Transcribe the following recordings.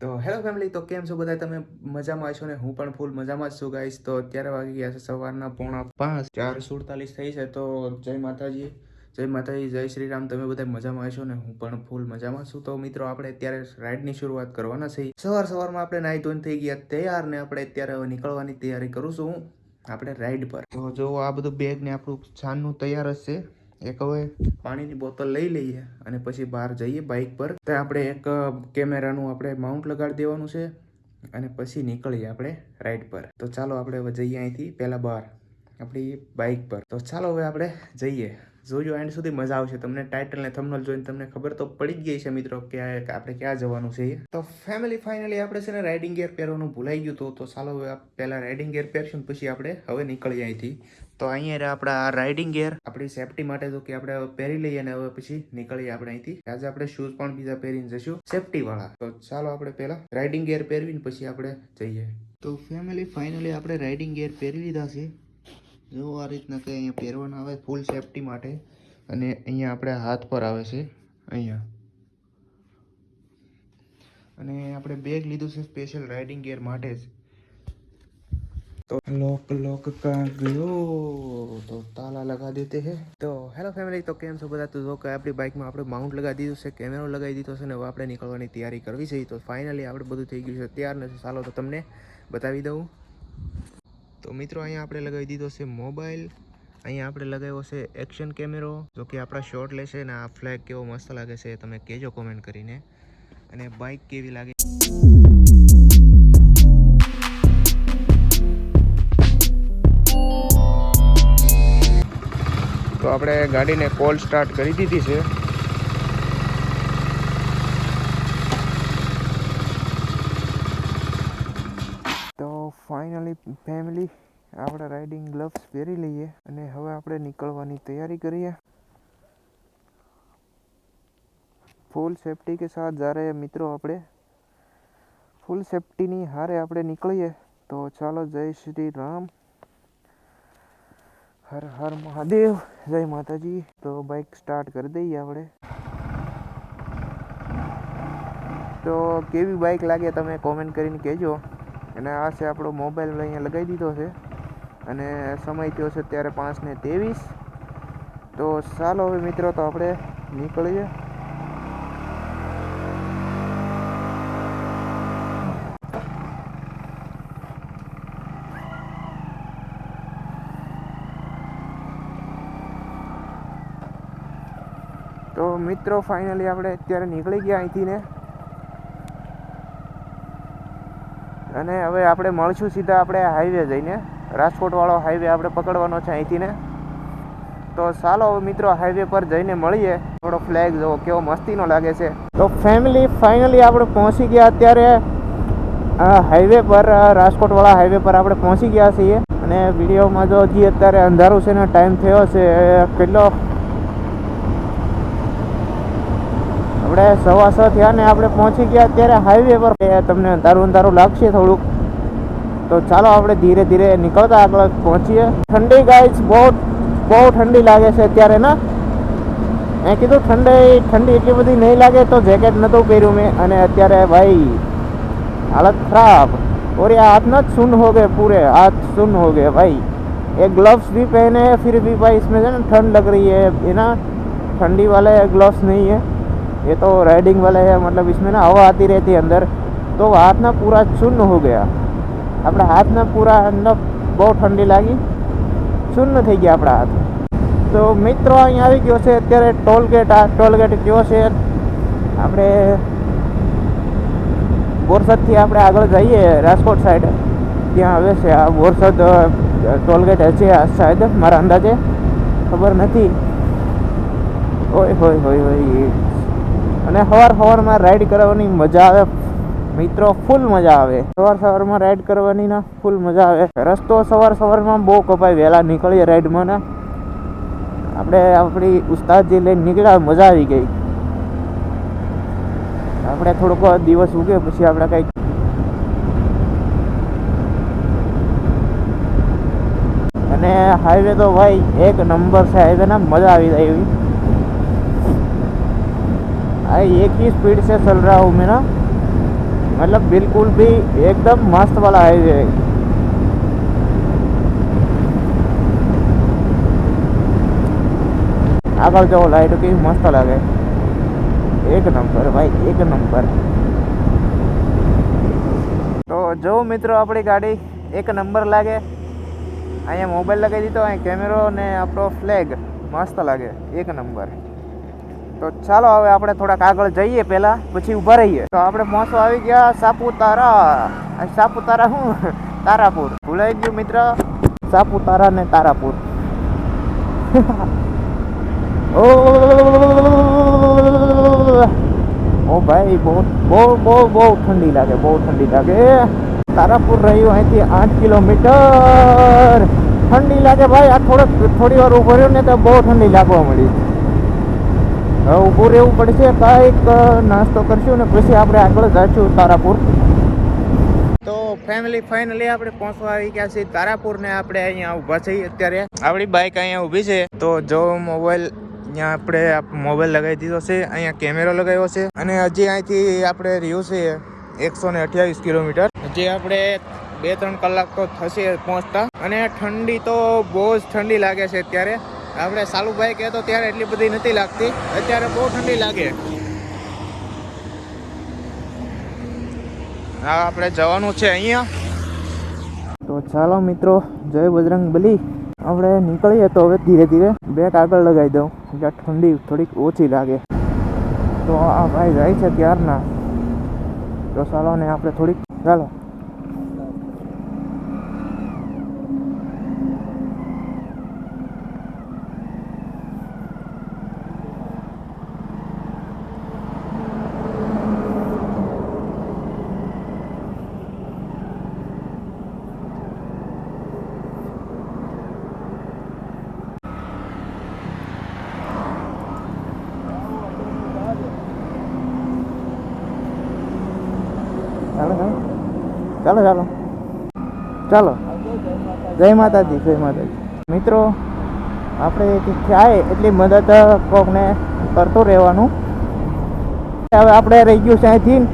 તો hello family, તો કેમ છો બધા તમે મજામાં છો ને? હું પણ ફૂલ મજામાં જ છું ગાઈસ. તો અત્યારે વાગી ગયા છે સવારના પોણા પાંચ. ચાર સુડતાલીસ થઈ છે, તો જય માતાજી. જય માતાજી, જય શ્રી રામ તમે બધા મજામાં છો ને? હું પણ ફૂલ મજામાં છું. તો મિત્રો, આપણે અત્યારે રાઈડની શરૂઆત કરવાના છે સવાર સવારમાં આપણે નાઈ ધોઈને થઈ ગયા તૈયાર ને આપણે અત્યારે નીકળવાની તૈયારી કરું છું આપણે રાઈડ પર. તો જો આ બધું બેગ ને આપણું છાનનું તૈયાર જ છે. એક હવે પાણીની બોટલ લઈ લઈએ અને પછી બહાર જઈએ બાઇક પર. તો આપણે એક કેમેરાનું આપણે માઉન્ટ લગાડી દેવાનું છે અને પછી નીકળીએ આપણે રાઈડ પર. તો ચાલો આપણે હવે જઈએ અહીંથી પહેલાં બહાર, આપણી બાઇક પર. તો ચાલો હવે આપણે જઈએ. જોજો એન્ડ સુધી મજા આવશે. તમને ટાઇટલ ને થંબનેલ જોઈને તમને ખબર તો પડી જ ગઈ છે મિત્રો કે આપણે ક્યાં જવાનું છે. તો ફેમિલી ફાઇનલી આપણે છે ને રાઇડિંગ ગેર પહેરવાનું ભૂલાઈ ગયું તો ચાલો હવે પહેલાં રાઇડિંગ ગેર પહેરશું પછી આપણે હવે નીકળીએ અહીંથી. તો અહીંયા આપણા રાઇડિંગ ગેર આપણી સેફટી માટે તો કે આપણે પહેરી લઈએ ને હવે પછી નીકળીએ આપણે અહીંથી. આજે આપણે શૂઝ પણ બીજા પહેરીને જશું. સેફટી વાળા. તો ચાલો આપણે પહેલા રાઇડિંગ ગેર પહેરવીને પછી આપણે જઈએ. તો ફેમિલી ફાઇનલી આપણે રાઇડિંગ ગેર પહેરી લીધા છે. જો આ રીતના કંઈ અહીંયા પહેરવાના આવે ફૂલ સેફટી માટે. અને અહીંયા આપણે હાથ પર આવે છે. અહીંયા. અને આપણે બેગ લીધું છે સ્પેશિયલ રાઇડિંગ ગેર માટે જ. તો લોક લોક કા ગયો તો તાલા લગા દેતે હે તો હેલો ફેમિલી તો કેમ છો બધા? તો જો કે આપણી બાઇકમાં આપણે માઉન્ટ લગાવી દીધું છે કેમેરો લગાવી દીધો છે ને હવે આપણે નીકળવાની તૈયારી કરવી છે. તો ફાઇનલી આપણે બધું થઈ ગયું છે. તૈયાર ને ચાલો તો તમને બતાવી દઉં. તો મિત્રો, અહીંયા આપણે લગાવી દીધો છે મોબાઈલ અહીંયા આપણે લગાવ્યો છે એક્શન કેમેરો જો કે આપણા શોટ લેશે ને આ ફ્લેગ કેવો મસ્ત લાગે છે, તમે કહેજો કોમેન્ટ કરીને. અને બાઇક કેવી લાગે? આપણે ગાડીને કોલ સ્ટાર્ટ કરી દીધી છે. તો ફાઇનલી ફેમિલી આપણે રાઇડિંગ ગ્લવ્સ પહેરી લઈએ અને હવે આપણે નીકળવાની તૈયારી કરીએ. ફૂલ સેફટી કે સાથ જ્યારે મિત્રો આપણે. ફૂલ સેફટીની હારે આપણે નીકળીએ. તો ચાલો જય શ્રી રામ. હર હર મહાદેવ, જય માતાજી. તો બાઇક સ્ટાર્ટ કરી દઈએ આપણે. તો કેવી બાઇક લાગે તમે કોમેન્ટ કરીને કહેજો. અને આ છે આપણો મોબાઈલ અહીંયા લગાવી દીધો છે. અને સમય થયો છે અત્યારે પાંચ ને ત્રેવીસ. તો ચાલો હવે મિત્રો, તો આપણે નીકળીએ તો મિત્રો ફાઇનલી આપણે અત્યારે નીકળી ગયા અહીંથી ને. અને હવે આપણે મળશું સીધા આપણે હાઈવે જઈને. રાજકોટવાળો હાઈવે આપણે પકડવાનો છે અહીંથી ને. તો ચાલો હવે મિત્રો હાઈવે પર જઈને મળીએ. થોડો ફ્લેગ જો કેવો મસ્તીનો લાગે છે. તો ફેમિલી ફાઇનલી આપણે પહોંચી ગયા અત્યારે. હાઈવે પર રાજકોટવાળા હાઈવે પર આપણે પહોંચી ગયા છીએ. અને વિડીયોમાં જો હજી અત્યારે અંધારું છે ને ટાઈમ થયો છે, કેટલો આપણે સવા છ થયા ને આપણે પહોંચી ગયા અત્યારે હાઈવે પર એ તમને અંધારું અંધારું લાગશે થોડુંક તો ચાલો આપણે ધીરે ધીરે નીકળતા આગળ પહોંચીએ ઠંડી ગાઈસ બહુ બહુ ઠંડી લાગે છે અત્યારે ના મેં કીધું ઠંડી ઠંડી એટલી બધી નહીં લાગે તો જેકેટ નહોતું પહેર્યું મેં અને અત્યારે ભાઈ हालत खराब और ये हाथ ना सुन हो गए पूरे हाथ सुन हो गए भाई ये ग्लव्स भी पहने हैं फिर भी भाई इसमें जो है ना ठंड लग रही है ये ना ठंडी वाले ग्लव्स नहीं है ये तो राइडिंग वाले है मतलब इसमें ना हवा आती रहती है अंदर तो हाथ ना पूरा चूर्ण हो गया આપણા હાથના પૂરા અંદર બહુ ઠંડી લાગી ચૂર્ણ થઈ ગયા આપણા હાથ તો મિત્રો અહીંયા આવી ગયો છે અત્યારે ટોલ ગેટ આ ટોલ ગેટ કયો છે આપણે બોરસદથી આપણે આગળ જઈએ રાજકોટ સાઈડ ત્યાં આવે છે આ બોરસદ ટોલગેટ છે આ સાઈડ મારા અંદાજે ખબર નથી હોય હોય હોય હોય અને સવાર સવારમાં રાઈડ કરવાની મજા આવે. મિત્રો ફૂલ મજા આવે. સવાર સવારમાં રાઈડ કરવાની ના ફૂલ મજા આવે. રસ્તો સવાર સવારમાં બહુ કપાય. વહેલા નીકળીએ રાઈડમાં ને. આપણે આપણી ઉસ્તાદજી લઈને નીકળ્યા, મજા આવી ગઈ. આપણે થોડોક દિવસ ઉગે પછી આપણે કંઈક અને હાઈવે તો ભાઈ, એક નંબર છે હાઈવે ના, મજા આવી જાય એવી. एक ही स्पीड से चल रहा हूँ मैं ना मतलब बिल्कुल भी एकदम मस्त वाला हाईवे है આગળ જો લાઈટ કેવી મસ્ત લાગે એક નંબર ભાઈ એક નંબર તો જો મિત્રો આપણી ગાડી એક નંબર લાગે અહીંયા મોબાઈલ લગાવી દીધો અહીં કેમેરો ને આપણો ફ્લેગ મસ્ત લાગે એક નંબર તો ચાલો હવે આપણે થોડાક આગળ જઈએ પહેલા, પછી ઊભા રહીએ. તો આપણે પહોંચવા આવી ગયા સાપુતારા. આ સાપુતારા શું? તારાપુર. ભૂલાઈ ગયું મિત્ર. સાપુતારા ને તારાપુર. ઓ ઓ ભાઈ, બહુ બહુ બહુ બહુ ઠંડી લાગે, બહુ ઠંડી લાગે. તારાપુર રહ્યું અહીંથી આઠ કિલોમીટર. ઠંડી લાગે ભાઈ, આ થોડોક થોડી વાર ઊભો રહ્યો ને તો બહુ ઠંડી લાગવા મળી હવે ઊભું રહેવું પડશે, કાંઈક નાસ્તો કરશું ને પછી આપણે આગળ જઈશું તારાપુર. તો ફેમિલી ફાઇનલી આપણે પહોંચવા આવી ગયા છીએ તારાપુર ને આપણે અહીંયા ઊભા છીએ અત્યારે. આપણી બાઇક અહીંયા ઊભી છે. તો જો મોબાઈલ અહીંયા આપણે મોબાઈલ લગાવી દીધો છે, અહીંયા કેમેરો લગાવ્યો છે. અને હજી અહીંથી આપણે રહ્યું છે એકસો ને અઠ્યાવીસ કિલોમીટર. હજી આપણે બે ત્રણ કલાક તો થશે પહોંચતા. અને ઠંડી તો બહુ જ ઠંડી લાગે છે અત્યારે. આપણે સાલુભાઈ કહેતો ત્યારે એટલી બધી નથી લાગતી. અત્યારે બહુ ઠંડી લાગે. હા, આપણે જવાનું છે અહીંયા. તો ચાલો મિત્રો, જય બજરંગ બલી. આપણે નીકળીએ તો હવે ધીરે ધીરે બેગ આગળ લગાવી દઉં એટલે ઠંડી થોડીક ઓછી લાગે. તો આ ભાઈ જાય છે ત્યારના. તો ચાલો ને આપણે થોડીક, ચાલો. ચાલો ચાલો. ચાલો. જય માતાજી જય માતાજી. મિત્રો, આપણે થાય એટલી મદદ કોકને કરતો રહેવાનું. હવે આપણે રહી ગયું છે અહીંથી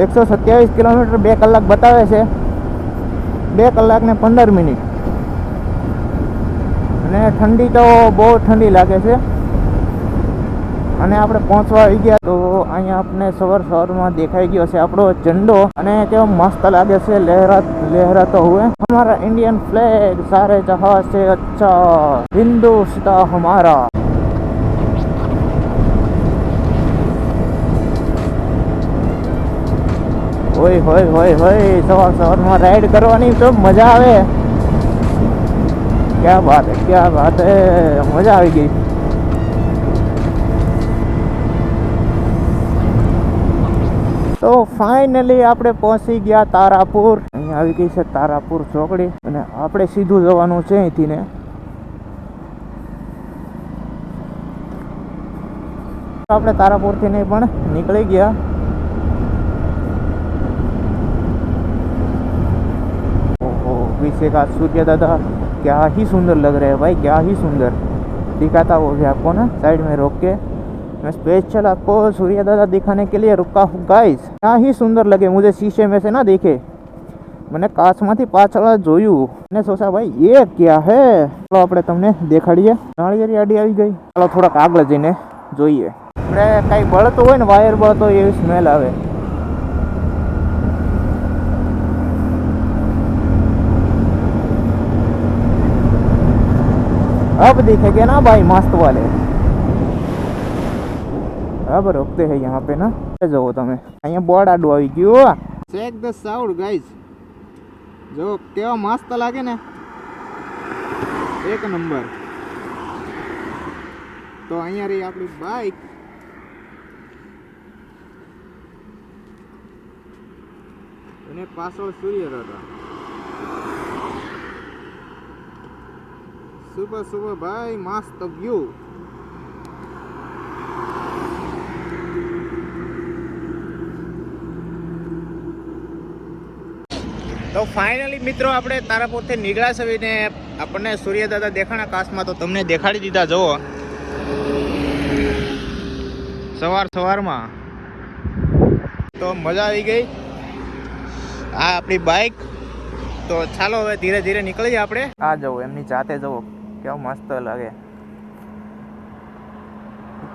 એકસો સત્યાવીસ કિલોમીટર, બે કલાક બતાવે છે. બે કલાક ને પંદર મિનિટ. અને ઠંડી તો બહુ ઠંડી લાગે છે. અને આપણે પહોંચવા આવી ગયા આપને સવાર સવારમાં દેખાઈ ગયો છે આપણો ઝંડો અને કેવો મસ્ત લાગે છે લહેરા લહેરાતો હુએ હમારા ઇન્ડિયન ફ્લેગ સારે જહાજ છે, અચ્છા. હિન્દુસ્તા હમારા. હોય હોય હોય હોય, સવાર સવારમાં રાઈડ કરવાની તો મજા આવે. ક્યાં વાત ક્યાં વાત મજા આવી ગઈ. તો ફાઇનલી આપણે પહોંચી ગયા તારાપુર અહીંયા આવી ગઈ છે તારાપુર ચોકડી અને આપણે સીધું જવાનું છે અહીંથી ને આપણે તારાપુરથી નહીં પણ નીકળી ગયા ओहो पीछे का सूर्य दादा क्या ही सुंदर लग रहे हैं भाई क्या ही सुंदर दिखाता वो भी आपको ना साइड में रोक के मैं स्पेशल आपको सूर्य दादा दिखाने के लिए रुका हूँ गाइस क्या ही सुंदर लगे मुझे शीशे में से ना देखे મને કાચમાંથી પાછળ જોયું અને સોચા ભાઈ એ ક્યાં હે ચાલો આપણે તમને દેખાડીએ નાળિયેરી આડી આવી ગઈ ચાલો થોડાક આગળ જઈને જોઈએ આપણે કાંઈ બળતું હોય ને વાયર બળતો હોય એવી સ્મેલ આવે अब दिखेंगे ना भाई मस्त वाले अब रोकते हैं यहाँ पे ना जाओ तुम्हें यहाँ बोर्ड आडू आई क्यों गाइस जो क्या मस्त लगे ना एक नंबर तो अँ रही अपनी बाइक सुबह सुबह भाई मस्त व्यू તો ફાઇનલી મિત્રો આપણે તારાપુરથી નીકળ્યા છે આપણને સૂર્યદાદા દેખાણા કાશમાં તો તમને દેખાડી દીધા, જુઓ. સવાર સવારમાં. તો મજા આવી ગઈ. આ આપણી બાઇક તો ચાલો હવે ધીરે ધીરે નીકળીએ આપણે. આ જવું એમની જાતે જવું કેવું મસ્ત લાગે.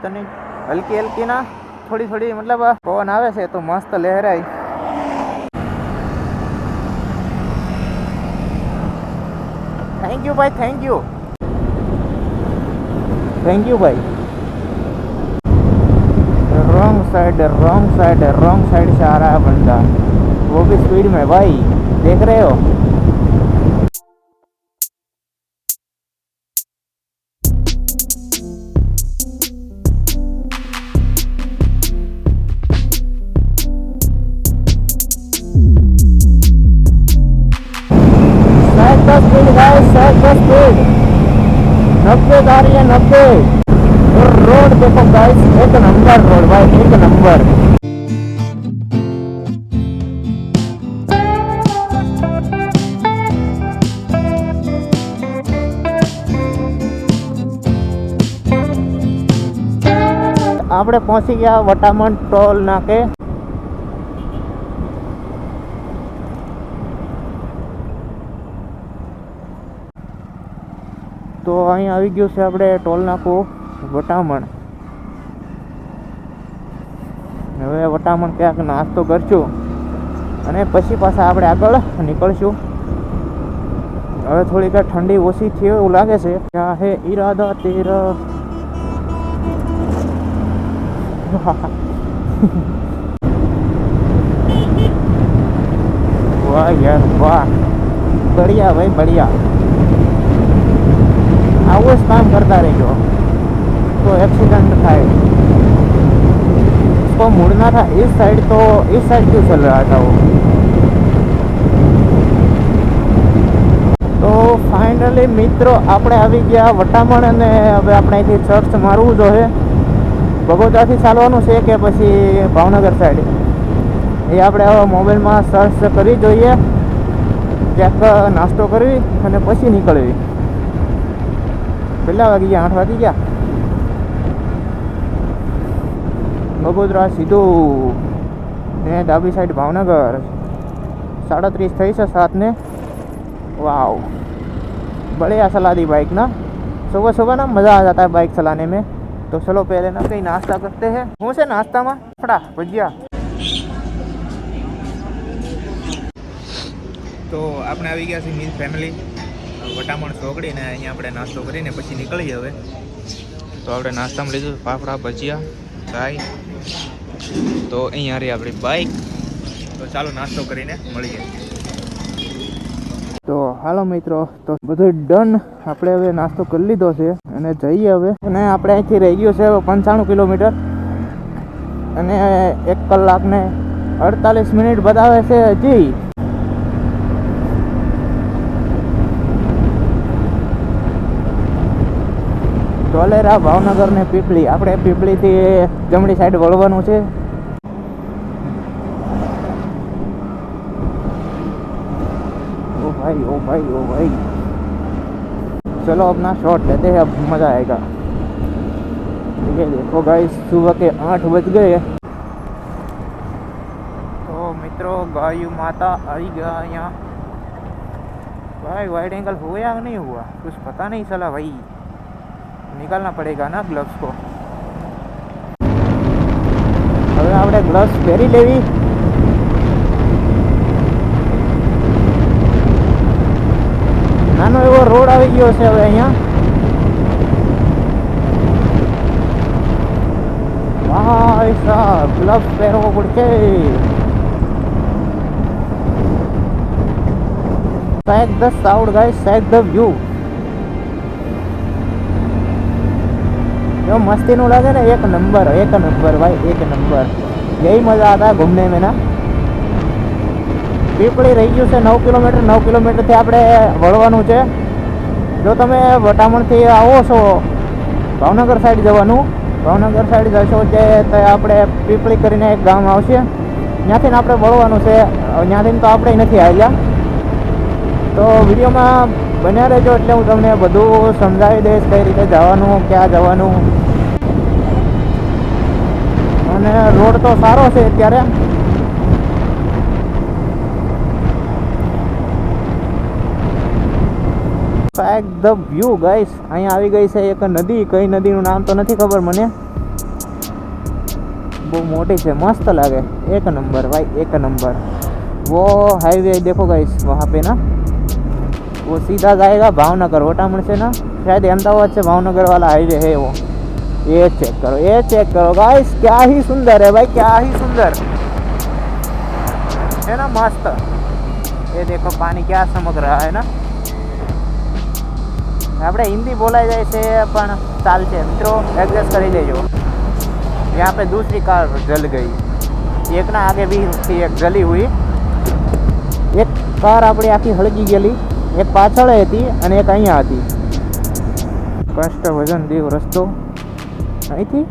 તને હલકી હલકી ના થોડી થોડી, મતલબ પવન આવે છે તો મસ્ત લહેરાય. થેન્ક યુ ભાઈ થેન્ક યુ થેન્ક યુ भाई wrong side wrong side wrong side से आ रहा है बंदा वो भी स्पीड में भाई देख रहे हो તો ગાઈસ એક નંબર રોડ ભાઈ એક નંબર આપણે પહોંચી ગયા વટામણ ટોલ નાકે. તો અહીં આવી ગયું છે આપણે ટોલ નાકું વટામણ. હવે વટામણ ક્યાંક નાસ્તો કરશું અને પછી પાછા આપણે આગળ નીકળશું. હવે થોડીક ઠંડી ઓછી છે એવું લાગે છે. ક્યાં હે ઈરાદા તેર? વાહ યાર, વાહ. બઢિયા ભાઈ, બઢિયા. આવું જ કામ કરતા રહેજો. તો એક્સિડન્ટ થાય. इसको मुड़ना था इस साइड तो इस साइड क्यों चल रहा था वो તો ફાઇનલી મિત્રો આપણે આવી ગયા વટામણ અને હવે આપણે અહીંથી ચર્ચ મારવું જોઈએ બગોદાથી ચાલવાનું છે કે પછી ભાવનગર સાઈડ એ આપણે હવે મોબાઈલમાં સર્ચ કરી જોઈએ ક્યાંક નાસ્તો કરવી અને પછી નીકળવી કેટલા વાગી ગયા આઠ વાગી ગયા બગોદરા સીધું ને ડાબી સાઈડ ભાવનગર સાડત્રીસ થઈ છે સાતને वाओ बढ़िया चला दी बाइक ना सुबह सुबह ना मज़ा आ जाता है बाइक चलाने में तो चलो पहले ना कहीं नाश्ता करते हैं कौन से नाश्ता में फड़ा भजिया તો આપણે આવી ગયા છીએ મીન્સ ફેમિલી વટામણ ચોકડીને અહીંયા આપણે નાસ્તો કરીને પછી નીકળીએ હવે તો આપણે નાસ્તામાં લીધું ફાફડા ભજીયા ચાય તો અહીંયા રહી આપણી બાઇક તો ચાલો નાસ્તો કરીને મળીએ. તો હાલો મિત્રો, તો બધું ડન આપણે હવે નાસ્તો કરી લીધો છે અને જઈએ હવે. અને આપણે અહીંથી રહી ગયું છે પંચાણું કિલોમીટર. અને એક કલાક ને અડતાલીસ મિનિટ બતાવે છે. હજી ધોલેરા ભાવનગર ને પીપળી આપણે પીપળીથી જમણી સાઈડ વળવાનું છે ओ भाई ओ भाई ओ भाई चलो अपना शॉट लेते हैं अब मज़ा आएगा ये देखो गाइस सुबह के आठ बज गए तो मित्रों गायु माता आई गया यहाँ भाई वाइड एंगल हुआ या नहीं हुआ कुछ पता नहीं चला भाई निकालना पड़ेगा ना ग्लव्स को હવે આપણે ગ્લવ્સ પહેરી લેવી નાનો એવો રોડ આવી ગયો છે હવે અહીંયા ભાઈ સાહેબ ગ્લવ્સ પહેરવો પડશે સાહેબ ધ સાઉન્ડ ગાઈસ સાહેબ ધ વ્યૂ એવો મસ્તીનું લાગે ને, એક નંબર એક નંબર ભાઈ, એક નંબર જઈ મજા હતા ઘૂમને મેના. પીપળી રહી ગયું છે નવ કિલોમીટર, નવ કિલોમીટરથી આપણે વળવાનું છે. જો તમે વટામણથી આવો છો ભાવનગર સાઈડ જવાનું, ભાવનગર સાઈડ જશો કે આપણે પીપળી કરીને એક ગામ આવશે. ત્યાંથી ને આપણે વળવાનું છે. ત્યાંથી તો આપણે નથી આવ્યા. તો વિડીયોમાં બન્યા રહેજો એટલે હું તમને બધું સમજાવી દઈશ, કઈ રીતે જવાનું, ક્યાં જવાનું. અને રોડ તો સારો છે અત્યારે. એકદમ વ્યૂ ગાઈસ અહીંયા આવી ગઈ છે એક નદી, કઈ નદીનું નામ તો નથી ખબર મને. બહુ મોટી છે, મસ્ત લાગે. એક નંબર ભાઈ, એક નંબર. વો હાઈવે દેખો ગાઈસ વહાં पे ના. वो सीधा जाएगा भावनगर होटा मुड़ से ना शायद अहमदाबाद से भावनगर वाला हाईवे है ये चेक करो ये चेक करो गाइस क्या ही सुंदर है भाई क्या ही सुंदर है ना मस्त ये देखो पानी क्या चमक रहा है ना આપણે હિન્દી બોલાઈ જાય છે પણ ચાલશે મિત્રો એડજસ્ટ કરી લેજો यहाँ पे दूसरी कार जल गई एक ना आगे भी थी एक जली हुई એક કાર આપણી આખી હળગી ગયેલી એક પાછળ હતી અને એક અહીંયા હતી કષ્ટ વજન દેવ રસ્તો અહીંથી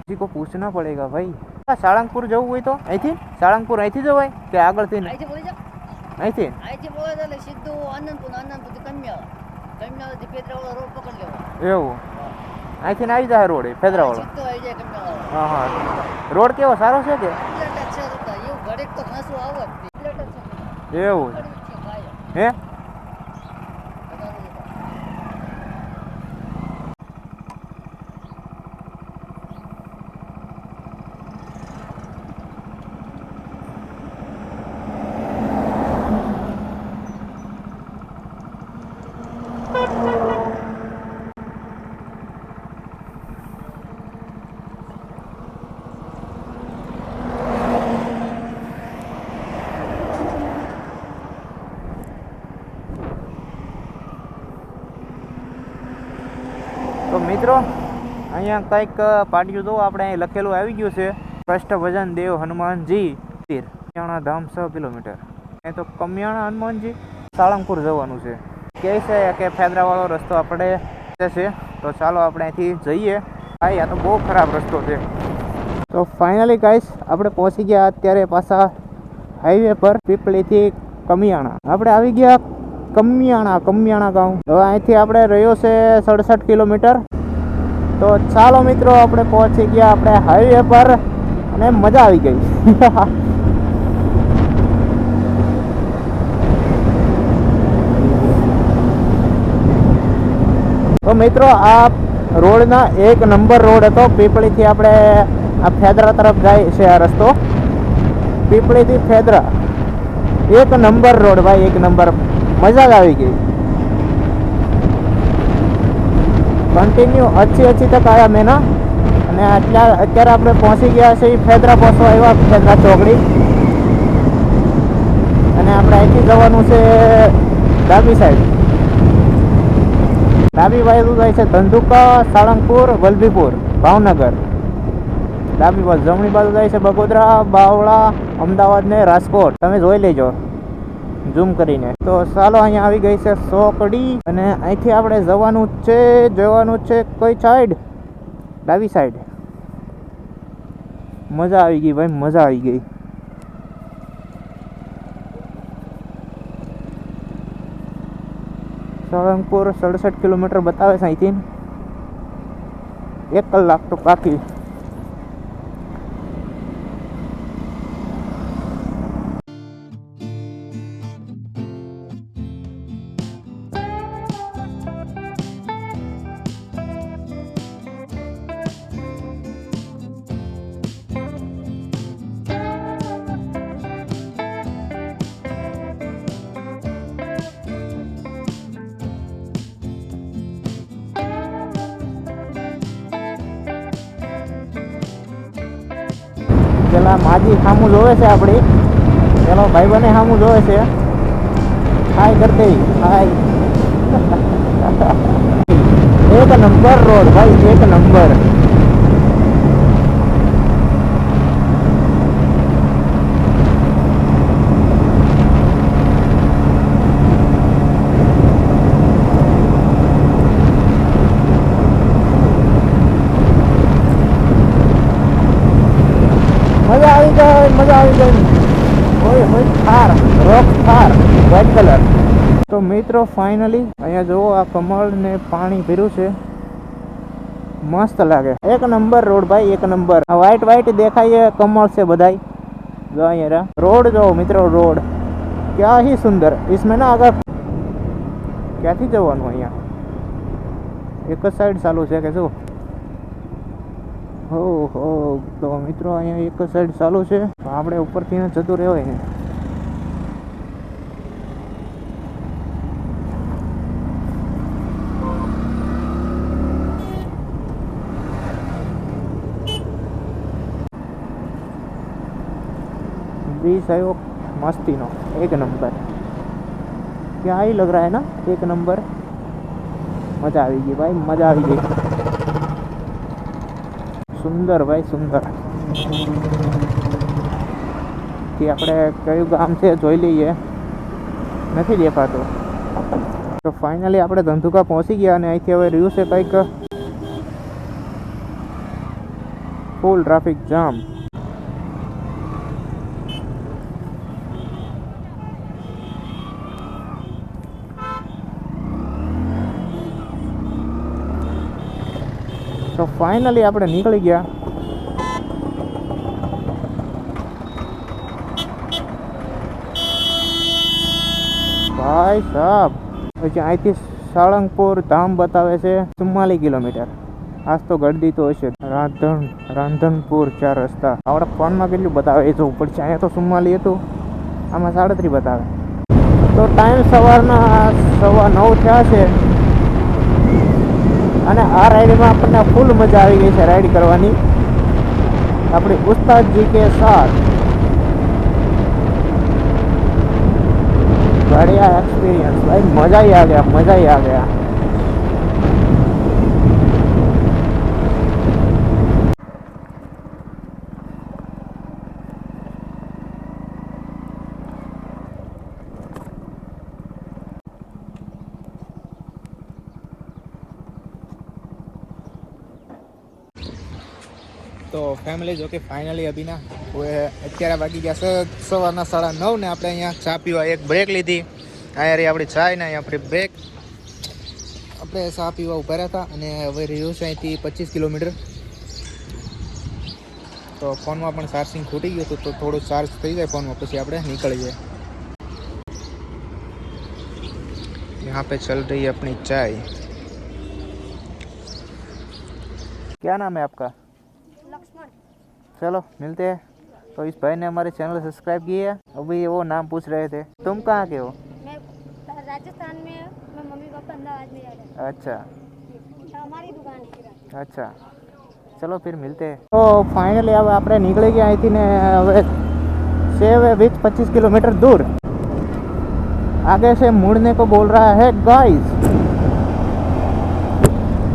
किसी को पूछना पड़ेगा भाई આ સાળંગપુર જવું હોય તો અહીંથી સાળંગપુર અહીંથી જવાય કે આગળથી ને? અહીંથી બોલી જા અહીંથી અહીંથી બોલે છે એટલે સીધું આનંદપુર આનંદપુરથી કન્યાળા કન્યાળાથી પેદરાવાળા રોડ પકડી લેવાનો એવું અહીંથી ને આવી જાય રોડ ફેદરાવાળો સીધો આવી જાય કન્યાળા હા હા રોડ કેવો સારો છે કે પ્લેટ જ છે રસ્તા એવું ઘડીક મિત્રો, અહીંયા કંઈક પાટિયું તો આપણે અહીં લખેલું આવી ગયું છે. કષ્ટ ભજન દેવ હનુમાનજી કમિયાણા ધામ છ કિલોમીટર. એ તો કમિયાણા હનુમાનજી સાળંગપુર જવાનું છે. કહે છે કે ફેદરાવાળો રસ્તો આપણે જશે તો ચાલો આપણે અહીંથી જઈએ. ભાઈ આ તો બહુ ખરાબ રસ્તો છે. તો ફાઇનલી ગાઈસ આપણે પહોંચી ગયા અત્યારે પાછા હાઈવે પર, પીપળીથી કમિયાણા. આપણે આવી ગયા કમિયાણા કમિયાણા ગામ. હવે અહીંથી આપણે રહ્યો છે સડસઠ કિલોમીટર. તો ચાલો મિત્રો, આપણે પહોંચી ગયા આપણે હાઈવે પર અને મજા આવી ગઈ. તો મિત્રો, આ રોડના એક નંબર રોડ હતો. પીપળીથી આપણે આ ફેદરા તરફ જાય છે આ રસ્તો. પીપળીથી ફેદરા. એક નંબર રોડ ભાઈ, એક નંબર. મજા આવી ગઈ. કન્ટિન્યુ અચ્છી અચ્છી તક આવ્યા મેં અને અત્યારે અત્યારે આપણે પહોંચી ગયા છે ફેદરા પહોંચવા આવ્યા ફેદરા ચોકડી. અને આપણે અહીંથી જવાનું છે ડાબી સાઈડ ડાબી બાજુ જાય છે ધંધુકા, સાળંગપુર, વલભીપુર, ભાવનગર. ડાબી બાજુ જમણી બાજુ જાય છે બગોદરા, બાવળા, અમદાવાદ ને રાજકોટ. તમે જોઈ લેજો. ઝૂમ કરીને. તો ચાલો અહીંયા આવી ગઈ છે સોકડી અને અહીંથી આપણે જવાનું છે જવાનું છે કઈ સાઈડ ડાબી સાઈડ મજા આવી ગઈ ભાઈ, મજા આવી ગઈ. સળંગપુર સડસઠ કિલોમીટર બતાવે છે અહીંથી. એક કલાક તો બાકી. સામું જોવે છે આપણી. એનો ભાઈ બને સામું જોવે છે. હાય કરતી, હાય. એક નંબર રોડ ભાઈ, એક નંબર મજા આવી ગઈ મજા આવી ગઈ ઓય હોય Thar rock Thar white colour તો મિત્રો ફાઇનલી અહીંયા જુઓ આ કમળ ને પાણી ભર્યું છે મસ્ત લાગે એક નંબર રોડ ભાઈ એક નંબર આ વ્હાઈટ વ્હાઈટ દેખાય એ કમળ છે બધાય જો અહીંયા રોડ જો મિત્રો રોડ क्या ही सुंदर इसमें ना अगर ક્યાંથી જવાનું અહીંયા એક જ સાઈડ ચાલુ છે કે શું હો હો તો મિત્રો અહીંયા એક જ સાઈડ ચાલુ છે તો આપણે ઉપરથી ને જતું રહેવાય ને बीस है वो मस्ती नो एक नंबर क्या ही लग रहा है ना एक नंबर મજા આવી ગઈ ભાઈ મજા આવી ગઈ સુંદર ભાઈ સુંદર કે આપણે કયું ગામ છે જોઈ લઈએ નથી દેખાતું તો ફાઇનલી આપણે ધંધુકા પહોંચી ગયા અને અહીંથી હવે રહ્યું છે કંઈક ફૂલ ટ્રાફિક જામ ફાઇનલી આપણે નીકળી ગયા. ભાઈ સાહેબ પછી અહીંથી સાળંગપુર ધામ બતાવે છે ચુમ્માલીસ કિલોમીટર. આજ તો ગળદી તો હશે રાંધણ રાંધનપુર ચાર રસ્તા. આપણે ફોનમાં કેટલું બતાવે એ જોવું પડશે અહીંયા તો ચુમ્માલી હતું. આમાં સાડત્રીસ બતાવે. તો ટાઈમ સવારના સવા નવ થયા છે. અને આ રાઈડમાં આપણને ફૂલ મજા આવી ગઈ છે રાઈડ કરવાની. આપણી ઉસ્તાદજી કે સાથ બઢિયા એક્સપિરિયન્સ ભાઈ, મજા આ ગયા મજા આ ગયા તો ફેમિલી જો કે ફાઇનલી અભીના હવે અત્યારે વાગી ગયા છે સવારના સાડા નવ ને આપણે અહીંયા ચા પીવા એક બ્રેક લીધી અહીંયા રહી આપણી ચાય ને અહીંયા આપણી બ્રેક આપણે ચા પીવા ઉભા રહ્યા હતા અને હવે રહ્યું છે અહીંથી પચીસ કિલોમીટર તો ફોનમાં પણ ચાર્જિંગ ખૂટી ગયું હતું તો થોડું ચાર્જ થઈ જાય ફોનમાં પછી આપણે નીકળી જાય यहाँ पे चल रही है अपनी चाय क्या नाम है आपका लक्ष्मण चलो मिलते हैं। तो इस भाई ने हमारे चैनल सब्सक्राइब किया है। अभी वो नाम पूछ रहे थे। तुम कहाँ के हो? मैं राजस्थान में मैं मम्मी पापा अहमदाबाद में रहते हैं। अच्छा। हाँ, हमारी दुकान है अच्छा। चलो ચલો ફિર મિલતે તો ફાઇનલી હવે આપણે નીકળી ગયા અહીંથી ને હવે સેવ વીસ पच्चीस किलोमीटर दूर। आगे से मुड़ने को बोल रहा है गाइस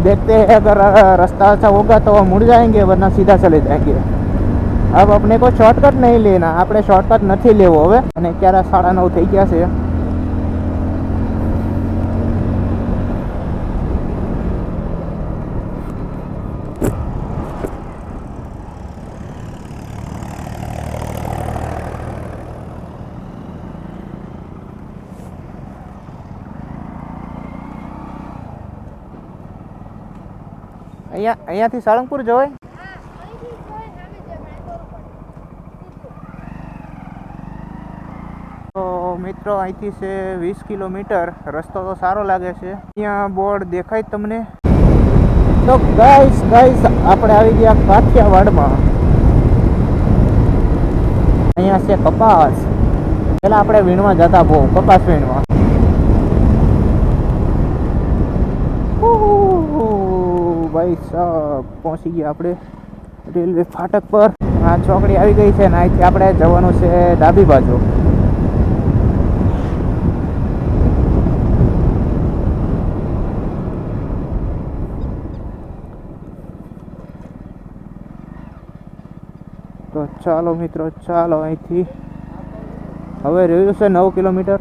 देखते हैं अगर अ, रास्ता अच्छा होगा तो मुड़ जाएंगे वरना सीधा चले जाएंगे अब अपने को शॉर्टकट नहीं लेना આપણે શોર્ટકટ નથી લેવો હવે અને અત્યારે સાડા નવ થઈ ગયા છે અહીંયા અહીંયાથી સાળંગપુર જવાય? મિત્રો, અહીંથી છે વીસ કિલોમીટર. રસ્તો તો સારો લાગે છે. અહીંયા બોર્ડ દેખાય તમને? તો ગાઈસ ગાઈસ આપણે આવી ગયા કાઠિયાવાડમાં. અહીંયા છે કપાસ. પહેલાં આપણે વીણવા જતા બહુ, કપાસ વીણવા ઉહ, ભાઈ સાહેબ પહોંચી ગયા આપણે રેલવે ફાટક પર. આ ચોકડી આવી ગઈ છે ને અહીંથી આપણે જવાનું છે ડાબી બાજુ. તો ચાલો મિત્રો, ચાલો અહીંથી. હવે રહ્યું છે નવ કિલોમીટર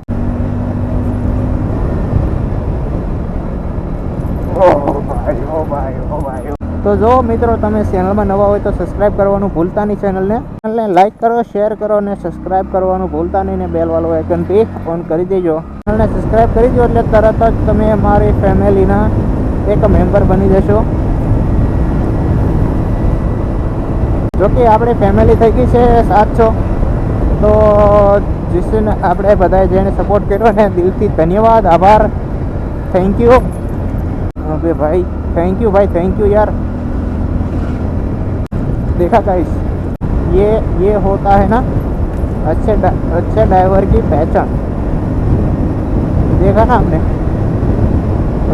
ઓ ભાઈ ઓ ભાઈ ઓ ભાઈ તો જો મિત્રો, તમે ચેનલમાં નવા હોય તો સબસ્ક્રાઇબ કરવાનું ભૂલતા નહીં ચેનલને. ચેનલને લાઇક કરો શેર કરો અને સબસ્ક્રાઇબ કરવાનું ભૂલતા નહીં ને બેલવાળો આઇકનથી ઓન કરી દેજો. ચેનલને સબસ્ક્રાઇબ કરી દો એટલે તરત જ તમે અમારી ફેમિલીના એક મેમ્બર બની જશો. જોકે આપણી ફેમિલી થઈ ગઈ છે સાત છો. તો જીસુને આપણે બધાએ જેણે સપોર્ટ કર્યો ને દિલથી ધન્યવાદ, આભાર. થેન્ક યુ બે ભાઈ થેન્ક યુ ભાઈ થેન્ક યુ યાર. देखा गाइस ये ये होता है ना अच्छे डा- अच्छे ड्राइवर की पहचान देखा ना हमने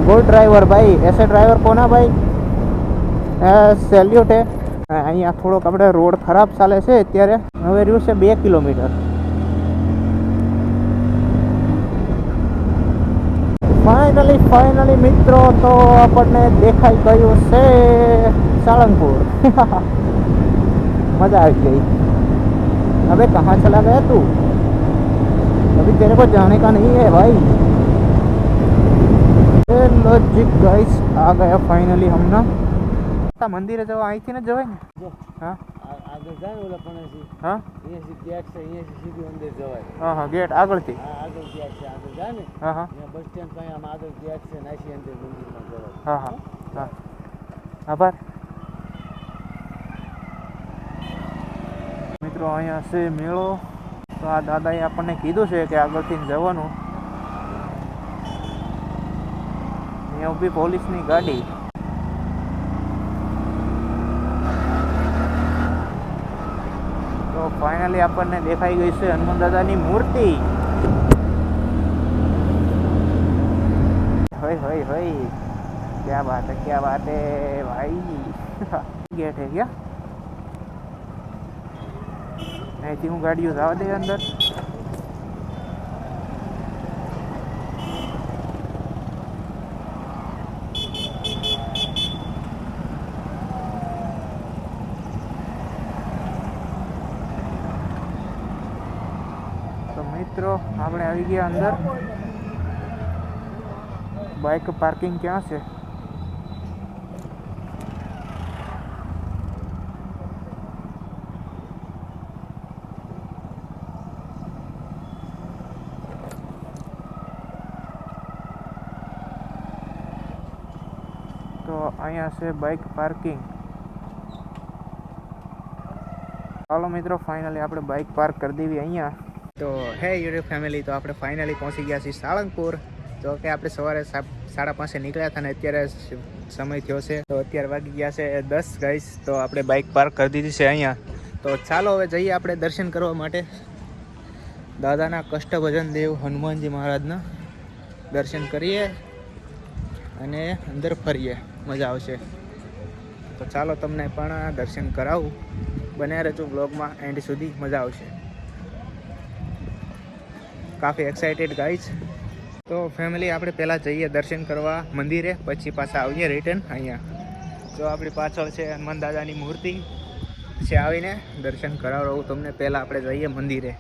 गुड ड्राइवर भाई ऐसे ड्राइवर को ना भाई સેલ્યુટ હે અહીંયા થોડોક આપણે રોડ ખરાબ ચાલે છે અત્યારે હવે રહ્યું છે બે કિલોમીટર ફાઇનલી ફાઇનલી મિત્રો તો આપણને દેખાઈ ગયું છે સાળંગપુર मजा आ गई अबे कहाँ चला गया तू अभी तेरे को जाने का नहीं है भाई लो जी गाइस आ गया फाइनली हम ना તા મંદિરે જવા અહીંથી ને જવાય ને જો. હા આ- આગળ જાય ને ઓલા પણેથી હા અહીંયાથી ગેટ છે અહીંયાથી સીધું અંદર જવાય હા હા ગેટ આગળથી આ આગળ ગેટ છે આગળ જાય ને હા હા ત્યાં બસ સ્ટેન્ડ પાસે આમ આગળ ગેટ છે નાસી અંદર મંદિરમાં જવાય હા હા હા આભાર મિત્રો, અહીંયા છે મેળો. તો આ દાદાએ આપણને કીધું છે કે આગળથી જવાનું. અહીંયા ઊભી પોલીસની ગાડી. તો ફાઇનલી આપણને દેખાઈ ગઈ છે હનુમાન દાદાની મૂર્તિ. હોય હોય હોય ક્યાં વાત ક્યાં વાત ભાઈ? ગેટ હે ક્યાં? અહીંથી હું ગાડીઓ જવા દે અંદર. તો મિત્રો, આપણે આવી ગયા અંદર. બાઇક પાર્કિંગ ક્યાં છે? તો અહીંયા છે બાઇક પાર્કિંગ ચાલો મિત્રો ફાઇનલી આપણે બાઇક પાર્ક કરી દેવી અહીંયા. તો હે યુટ્યુબ ફેમિલી તો આપણે ફાઇનલી પહોંચી ગયા છીએ સાળંગપુર. તો કે આપણે સવારે સાડા પાંચે નીકળ્યા હતા ને અત્યારે સમય થયો છે. તો અત્યારે વાગી ગયા છે દસ ગાઈસ તો આપણે બાઇક પાર્ક કરી દીધી છે અહીંયા. તો ચાલો હવે જઈએ આપણે દર્શન કરવા માટે. દાદાના કષ્ટભજન દેવ હનુમાનજી મહારાજના દર્શન કરીએ અને અંદર ફરીએ. મજા આવશે. તો ચાલો તમને પણ દર્શન કરાવું. બન્યા રહેજો બ્લોગમાં એન્ડ સુધી, મજા આવશે. કાફી એક્સાઇટેડ ગાઈઝ તો ફેમિલી આપણે પહેલાં જઈએ દર્શન કરવા મંદિરે, પછી પાછા આવીએ રિટર્ન અહીંયા. જો આપણી પાછળ છે હનુમાન દાદાની મૂર્તિ. પછી આવીને દર્શન કરાવડાવું તમને પહેલાં આપણે જઈએ મંદિરે.